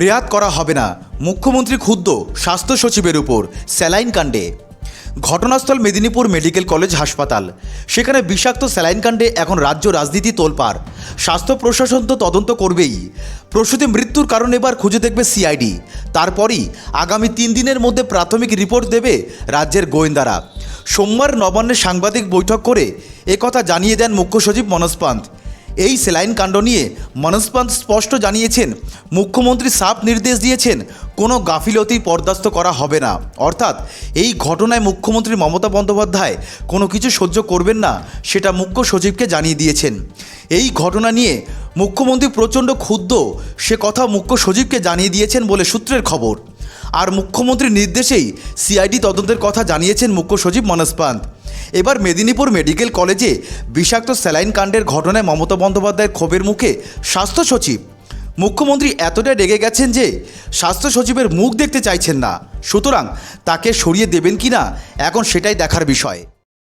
রেয়াত করা হবে না, মুখ্যমন্ত্রী ক্ষুব্ধ স্বাস্থ্য সচিবের উপর স্যালাইন কাণ্ডে। ঘটনাস্থল মেদিনীপুর মেডিকেল কলেজ হাসপাতাল, সেখানে বিষাক্ত স্যালাইন কাণ্ডে এখন রাজ্য রাজনীতি তোলপাড়। স্বাস্থ্য প্রশাসন তো তদন্ত করবেই। প্রসূতি মৃত্যুর কারণ এবার খুঁজে দেখবে সিআইডি। তারপরই আগামী তিন দিনের মধ্যে প্রাথমিক রিপোর্ট দেবে রাজ্যের গোয়েন্দারা। সোমবার নবান্নে সাংবাদিক বৈঠক করে একথা জানিয়ে দেন মুখ্য সচিব মনোজ পান্ত। এই সেলাইন কাণ্ড নিয়ে মনোজ পান্ত স্পষ্ট জানিয়েছেন, মুখ্যমন্ত্রী সাফ নির্দেশ দিয়েছেন, কোনো গাফিলতি বরদাস্ত করা হবে না। অর্থাৎ এই ঘটনায় মুখ্যমন্ত্রী মমতা বন্দ্যোপাধ্যায় কোনো কিছু সহ্য করবেন না, সেটা মুখ্য সচিবকে জানিয়ে দিয়েছেন। এই ঘটনা নিয়ে মুখ্যমন্ত্রী প্রচণ্ড ক্ষুব্ধ, সে কথা মুখ্য সচিবকে জানিয়ে দিয়েছেন বলে সূত্রের খবর। আর মুখ্যমন্ত্রীর নির্দেশেই সিআইডি তদন্তের কথা জানিয়েছেন মুখ্য সচিব মনোজ পান্ত। এবার মেদিনীপুর মেডিকেল কলেজে বিষাক্ত স্যালাইন কাণ্ডের ঘটনায় মমতা বন্দ্যোপাধ্যায়ের ক্ষোভের মুখে স্বাস্থ্য সচিব। মুখ্যমন্ত্রী এতটাই রেগে গেছেন যে স্বাস্থ্য সচিবের মুখ দেখতে চাইছেন না। সুতরাং তাকে সরিয়ে দেবেন কি না এখন সেটাই দেখার বিষয়।